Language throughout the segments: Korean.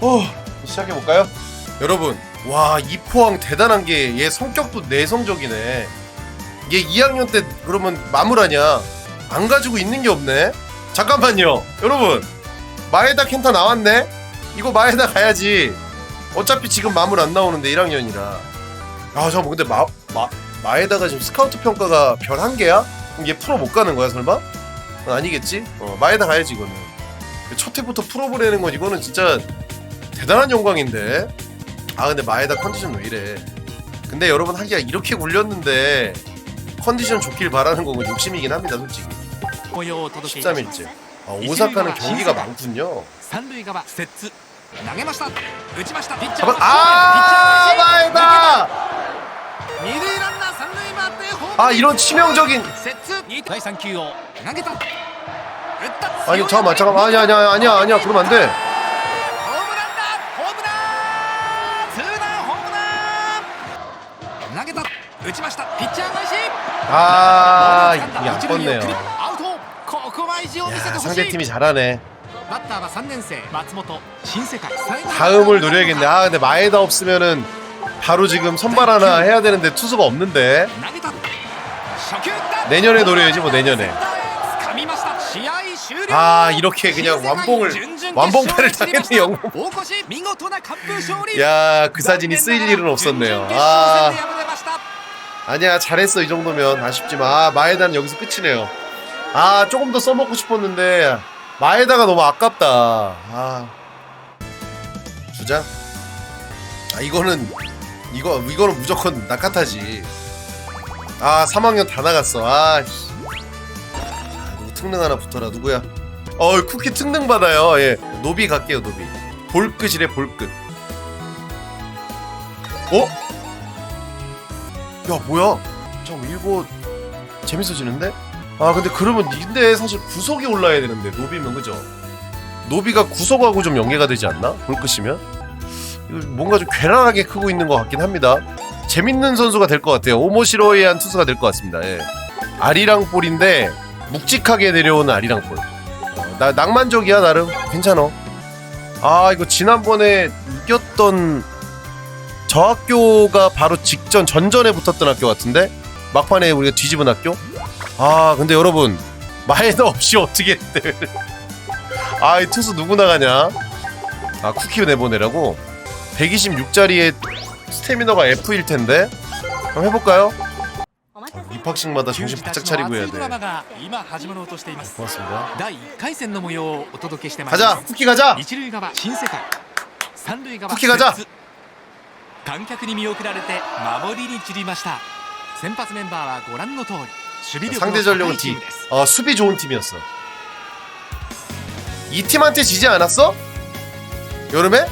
어, 시작해 볼까요? 여러분, 와, 이 포항 대단한 게 얘 성격도 내성적이네. 얘 2학년 때 그러면 마무라냐? 안 가지고 있는 게 없네? 잠깐만요. 여러분, 마에다 켄타 나왔네? 이거 마에다 가야지. 어차피 지금 마물 안 나오는데 1학년이라. 아, 잠깐만, 근데 마, 마, 마에다가 지금 스카우트 평가가 별 한 개야? 그럼 얘 프로 못 가는 거야, 설마? 어, 아니겠지? 어, 마에다 가야지, 이거는. 첫 해부터 프로 보내는 건 이거는 진짜 대단한 영광인데. 아 근데 마에다 컨디션 왜 이래? 근데 여러분 하기가 이렇게 굴렸는데 컨디션 좋길 바라는 건 욕심이긴 합니다 솔직히. 模様をお届けいたします 13일째. 아, 오사카는 경기가 많군요. 三塁側セッツ投げました打ちましたピッチャー 잡아 の 아 ピッチャー 마에다. 二塁ランナー三塁回ってホーム 아 이런 치명적인 セッツ第三球を投げた打った 아니 잠깐만 잠깐만 아니야 아니야 아니야 아니야 그러면 안 돼. 打ちましたピッチャー返し 아 이게 안 一塁へ送り 뻗네요. アウトここは意地を見せて 야 ほしい 상대 팀이 잘하네. バッターは3年生松本新世界最後の 다음을 노려야겠네. 아 근데 마에다 없으면은 바로 지금 선발 하나 해야 되는데 투수가 없는데 投げた初球打った 내년에 노려야지 뭐 내년에. 掴みました試合終了 아 이렇게 그냥 완봉을 완봉패를 당했네 영웅. 大越見事な完封勝利 야 그 사진이 쓰일 일은 없었네요. 아 아니야 잘했어 이 정도면 아쉽지만 아, 마에다는 여기서 끝이네요. 아 조금 더 써먹고 싶었는데 마에다가 너무 아깝다. 아 주자. 아 이거는 이거 이거는 무조건 나카타지. 아 3학년 다 나갔어. 아 씨. 자, 누구 특능 하나 붙어라 누구야? 어 쿠키 특능 받아요. 예 노비 갈게요 노비. 볼끝이래 볼끝. 어? 야 뭐야? 참 이거 재밌어지는데? 아 근데 그러면 근데 사실 구석이 올라야 되는데 노비면 그죠? 노비가 구석하고 좀 연계가 되지 않나? 볼끝이면? 이거 뭔가 좀 괴랄하게 크고 있는 것 같긴 합니다. 재밌는 선수가 될 것 같아요. 오모시로이한 투수가 될 것 같습니다. 예. 아리랑 볼인데 묵직하게 내려오는 아리랑 볼. 어, 나 낭만적이야 나름 괜찮어. 아 이거 지난번에 이겼던 저 학교가 바로 직전 전전에 붙었던 학교 같은데 막판에 우리가 뒤집은 학교? 아 근데 여러분 마에다 없이 어떻게 했대? 아이 투수 누구 나가냐? 아 쿠키 내보내라고? 126짜리의 스태미너가 F일 텐데 한번 해볼까요? 입학식마다 정신 바짝 차리고 해야 熱いドラマ 돼. が今始まろうとしています 고맙습니다. 第1回戦の模様をお届けしてまいりま 가자 す 쿠키 가자. 一塁側新世界三塁側吹きガチャ摂津 観客に見送られて守りに散りました先発メンバーはご覧の通り守備力 상대 の高 전력은 いチー D. ムです 어 수비 좋은 팀이었어. 이 팀한테 지지 않았어? 여름에?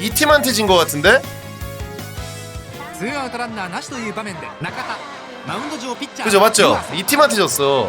이 팀한테 진 것 같은데? ツーアウトランナーなしという場面で中田マウンド上ピッチャー 그죠 맞죠? 湯浅 이 팀한테 졌어.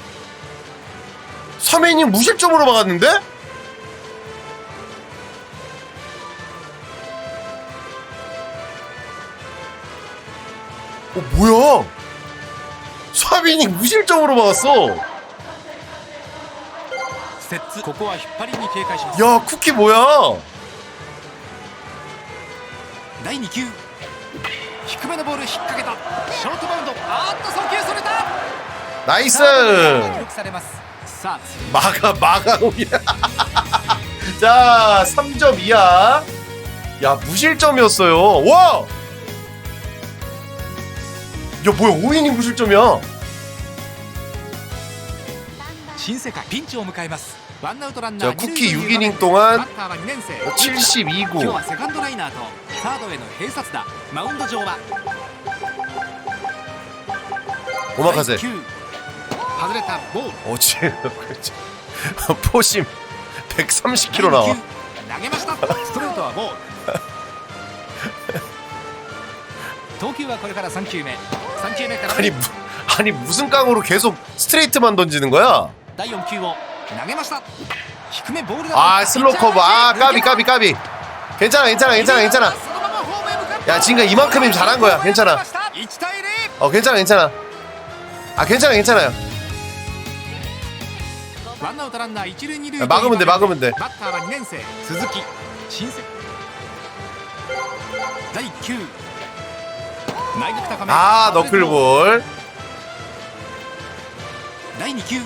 서민이 무실점으로 막았는데? 어 뭐야? 서민이 무실점으로 막았어. 야 쿠키 뭐야? 第2球低めのボール引っ掛けたショートバウンドあっと送球それたナイス記録されます 마가 마가오야. 자, 3점 이하. 야, 무실점이었어요. 와! 야, 뭐야? 5인이 무실점이야. 新世界ピンチを迎えますワンアウトランナー 쿠키 6이닝 동안 今日 72구. はセカンドライナーとサードへの併殺だマウンド上は 오마카세. 第9 바늘에다 모. 오지. 포심 130kg 나와. 投げましたストレートはボール 投球はこれから3球目3球目から 아니 무, 아니 무슨 깡으로 계속 스트레이트만 던지는 거야? 第4球を投げました低めボールが아 슬로커브. 아, 아 까비 까비 까비. 괜찮아 괜찮아 괜찮아 괜찮아. 야, 지금 이만큼이면 잘한 거야. 괜찮아. 어, 괜찮아 괜찮아. 아 괜찮아 괜찮아요. ワンアウトランナー一塁二塁 야, 막으면 돼 막으면 돼 バッターは2年生鈴木新生第1球内角高め 아 너클볼 第2球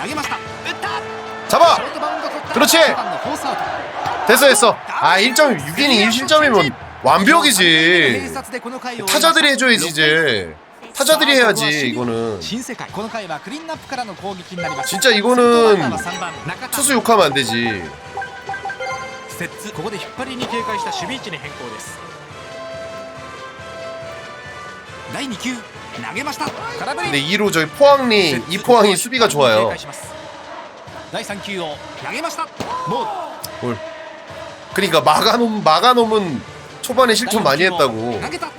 投げました打ったシ 잡아 ョートバウンド取った 그렇지 1番のフォースアウト 됐어 됐어 아 1점 6이닝 1실점이면 완벽이지 併殺でこの回を 타자들이 해줘야지 이제 타자들이 해야지 이거는 新世界この回はクリーンナップからの攻撃になります 진짜 이거는 3番中田 투수 욕하면 안 되지 セッツここで引っ張りに警戒した守備位置に変更です第2球投げました空振 근데 2로 저희 포항리 이 포항이 수비가 좋아요 第3球を投げましたもう 볼 그러니까 막아놓은 막아놓으면 초반에 실점 많이 했다고 投げた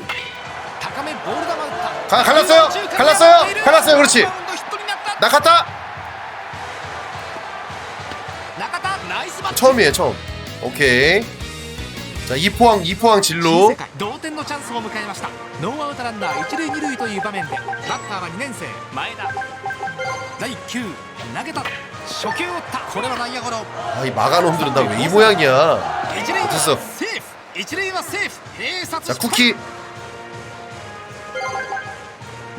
가, 갈랐어요 갈랐어요 갈랐어요 그렇지 バウンドヒットになった 나갔다 中田ナイスバット 처음이에요 처음 오케이 자 이포항 이포항 新 진루 世界同点のチャンスを迎えましたノーアウトランナー一塁二塁という場面でバッターは2年生前田第1球投げた初球打ったこれは内野ゴロ 아이 막아놓으면 다 왜 이 모양이야 一塁は 됐어 セーフ一塁はセーフ併殺 자 쿠키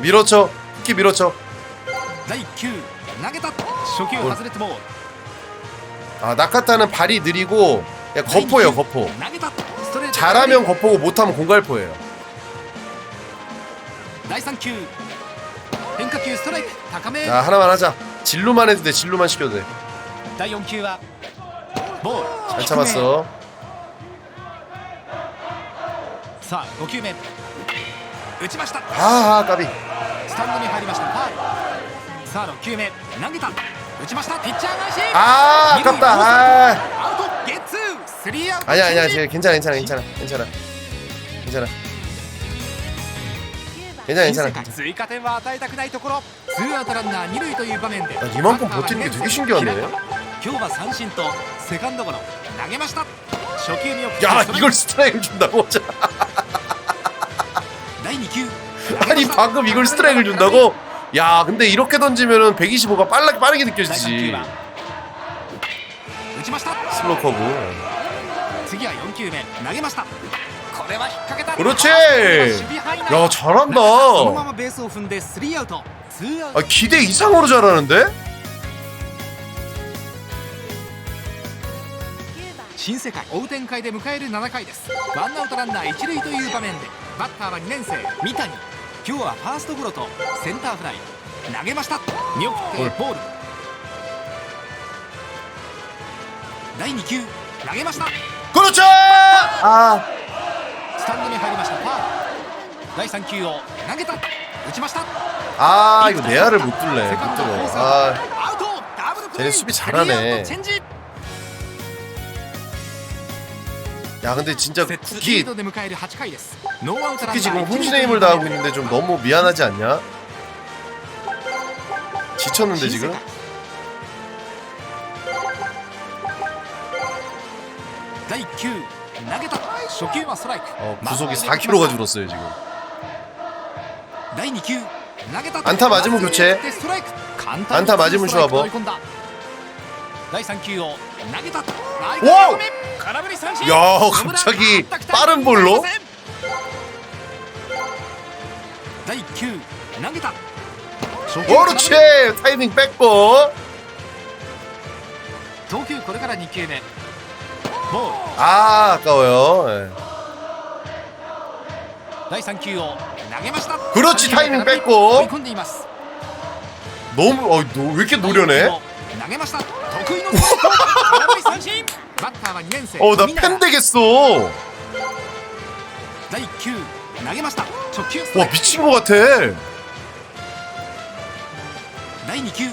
밀어쳐. 특히 밀어쳐. 아 나카타는 발이 느리고 거포예요 거포. 잘하면 거포고 못하면 공갈포예요. 자 하나만 하자. 진루만 해도 돼. 진루만 시켜도 돼잘 참았어. さあ5球目 打ちました 아, 아 까비 スタンドに入りましたファウルさあ6球目投げた打ちましたピッチャー返し 아 아깝다 아アウトゲッツースリーアウト 아니야 아니야 지금 괜찮아 괜찮아 괜찮아 괜찮아 괜찮아 괜찮아 新世 괜찮아 界追加点は与えたくないところツーアウトランナー二塁という場面で 야, 이만큼 버티는 게 되게 신기하네 今日は三振とセカンドゴロ投げました初球に送って 야 ストライク 이걸 스트라이크를 준다고? 아니 방금 이걸 스트라이크를 준다고? 야 근데 이렇게 던지면은 125가 빨라, 빠르게 느껴지지. 슬로 커브 그렇지! 야 잘한다. 아 기대 이상으로 잘하는데? 신세계 追う展開で迎える7回ですワンアウトランナー一塁という場面で バッターは2年生三谷今日はファーストゴロとセンターフライ投げました見送ってボール第2球投げました 그렇죠! 아 スタンドに入りましたファール第3球を投げた打ちました 아 이거 내야를 못 뚫네 セカ 못 ンドコー 뚫어 ス 아 アウトダブルプレー 쟤네 수비 잘하네. 야 근데 진짜 쿠키 쿠키 지금 혼신의 힘을 다하고 있는데 좀 너무 미안하지 않냐? 지쳤는데 지금? 어, 구속이 4kg가 줄었어요 지금. 안타 맞으면 교체. 안타 맞으면 쇼아버 와우! 야 갑자기 빠른 볼로? 어, 그렇지. 타이밍 뺏고. 아 아까워요. 예. 그렇지 타이밍 뺏고. 너무 어, 너, 왜 이렇게 노련해 投げました得意のストレート空振り三振バッターは2年生 어 나 富永 팬 되겠어第1球投げました直球ストラ와イク 미친 것 같아 第2球2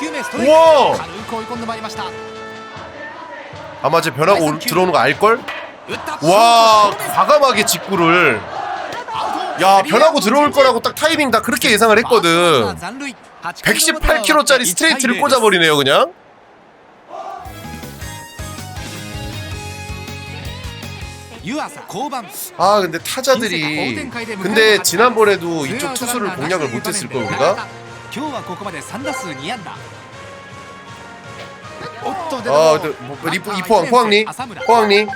球目ストライク 우와 軽く追い込んでまいりました 아마 제 변화가 올- 들어오는 거 알걸? 打った 와 과감하게 직구를 アウト 야 변하고 들어올 거라고 딱 타이밍 다 그렇게 예상을 했거든 残塁 118kg짜리 스트레이트를 꽂아버리네요 그냥. 아 근데 타자들이 근데 지난번에도 이쪽 투수를 공략을 못했을 걸 우리가. 아 근데 뭐, 리포, 포항 포항리? 포항리?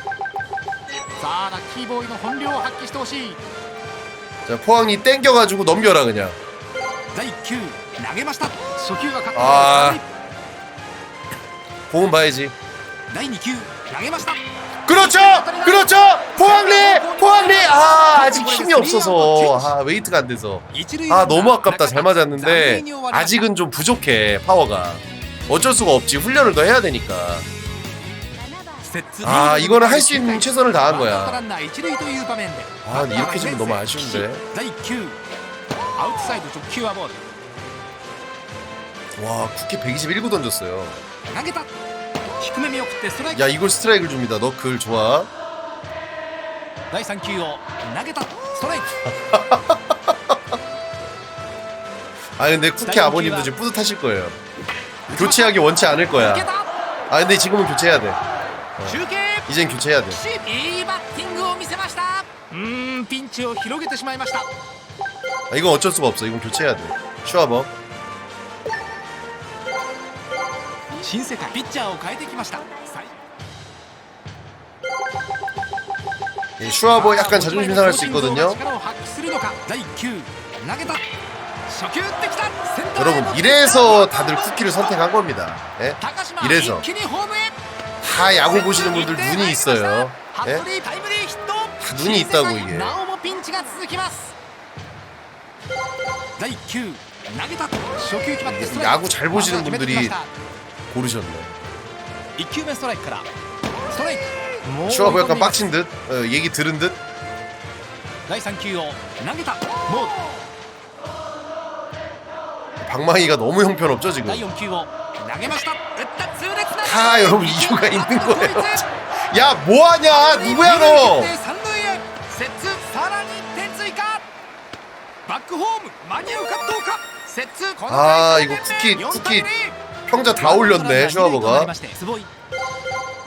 자 포항리 땡겨가지고 넘겨라 그냥. げました初球はカットあ 공은 봐야지. 第2球投げました。 그렇죠! 그렇죠! 포항리! 포항리! 아, 아직 힘이 없어서. 아, 웨이트가 안 돼서. 一塁아 너무 아깝다. 잘 맞았는데 아직은 좀 부족해 파워가. 어쩔 수가 없지. 훈련을 더 해야 되니까. 아 이거는 할 수 있는 최선을 다한 거야. 아 근데 이렇게 지면 너무 아쉬운데. 아, 第9アウトサイド直球はボール 와 쿠키 121구 던졌어요 投げた低め見送ってストライク 야 이걸 스트라이크를 줍니다 너 글 좋아 第3球を投げたストライク 아 근데 쿠키 아버님도 지금 뿌듯하실 거예요 교체하기 원치 않을 受け 거야 た 아 근데 지금은 교체해야 돼 中継 이젠 교체해야 돼 いいバッティングを見せましたうーんピンチを広げてしまいました 아, 이건 어쩔 수가 없어 이건 교체해야 돼 슈아버 新世界ピッチャーを変えてきました最 예, 슈아버 약간 자존심 상할 수 있거든요 力を発揮するのか第1球投げた初球打ってきたセンターへ 여러분 이래서 다들 쿠키를 선택한 겁니다 예? 高島 이래서 一気にホームへ 다 야구 보시는 분들 눈이 있어요 예? 服部タイムリーヒット 다 눈이 있다고 이게 なおもピンチが続きます第1球投げた初球決まってストライク 야구 잘 보시는 まずは決めて 분들이 きました 고르셨네. 이큐메 스트라이크라. 스트라이크. 추하고 약간 빡친 듯 어, 얘기 들은 듯. 第3球を投げたもう 방망이가 너무 형편없죠 지금? 다 여러분 이유가 있는 거예요. 야 뭐하냐 누구야 너아 이거 쿠키 쿠키. 평자 다 올렸네 슈아버가.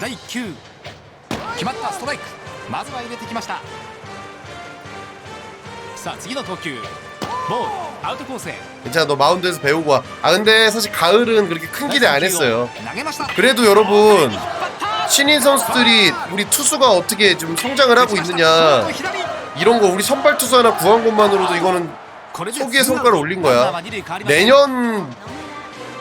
第9決まったストライクまずは入れてきましたさあ次の投球ボールアウトコースへ괜찮아 너 마운드에서 배우고 와아 근데 사실 가을은 그렇게 큰 기대 안 했어요그래도 여러분신인 선수들이 우리 투수가 어떻게 좀 성장을 하고있느냐이런 거 우리 선발 투수 하나 구한 것만으로도 이거는 초기의 성과를 올린 거야 내년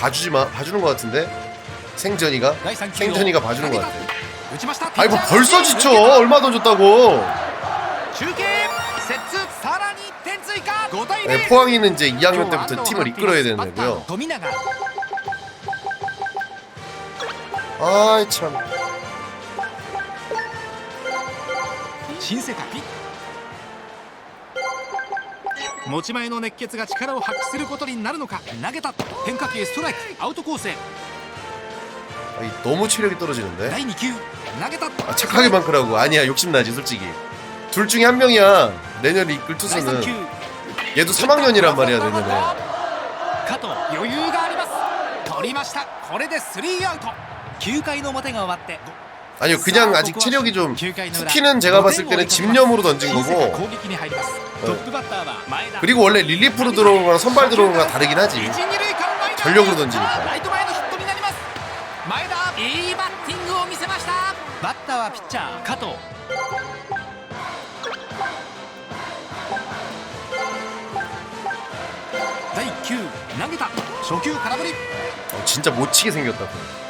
봐주지 마 봐주는 것 같은데 생전이가 생전이가 봐주는 것 같아. 아이 뭐 벌써 지쳐 얼마 던졌다고. 네, 포항이는 이제 2학년 때부터 팀을 이끌어야 되는 거고요. 아이 참. 신세가 빛. 持ち前の熱血が力を発揮することになるのか投げた変化球ストライクアウトコースへ 아이, 너무 체력이 떨어지는데 第2球投げた 아, 착하게만 크라고 아니야 욕심나지 솔직히 둘 중에 한 명이야 내년에 이끌 第 투수는 3球 얘도 3학년이란 말이야 내년에 加藤余裕があります取りましたこれでスリーアウト9回の表が終わって 아니요 그냥 아직 체력이 좀 스키는 제가 봤을 때는 집념으로 던진 거고. 네. 그리고 원래 릴리프로 들어오는 거랑 선발 들어오는 거랑 다르긴 하지. 전력으로 던지니까. 어, 진짜 못 치게 생겼다 그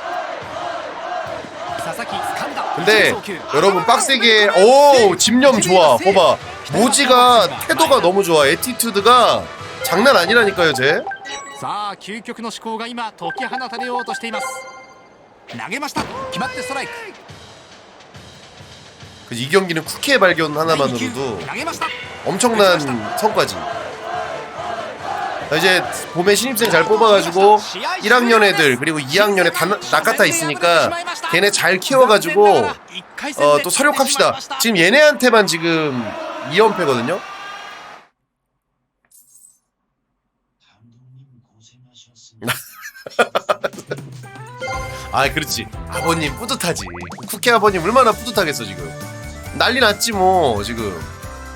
근데 送球 여러분 빡세게 오 집념 좋아. 봐봐. 모지가 태도가 너무 좋아. 에티튜드가 장난 아니라니까요, 쟤. さあ究極の思考が今解き放たれようとしています投げました決まってストライク 그이 경기는 쿠키의 발견 第2球 하나만으로도 投げました 엄청난 성과지. 자, 이제 봄에 신입생 잘 뽑아가지고 1학년 애들 그리고 2학년에 다 나카타 있으니까 걔네 잘 키워가지고 어, 또 사력합시다. 지금 얘네한테만 지금 2연패거든요. 감독님 고생하셨습니다. 아 그렇지 아버님 뿌듯하지 쿠키 아버님 얼마나 뿌듯하겠어 지금 난리 났지 뭐 지금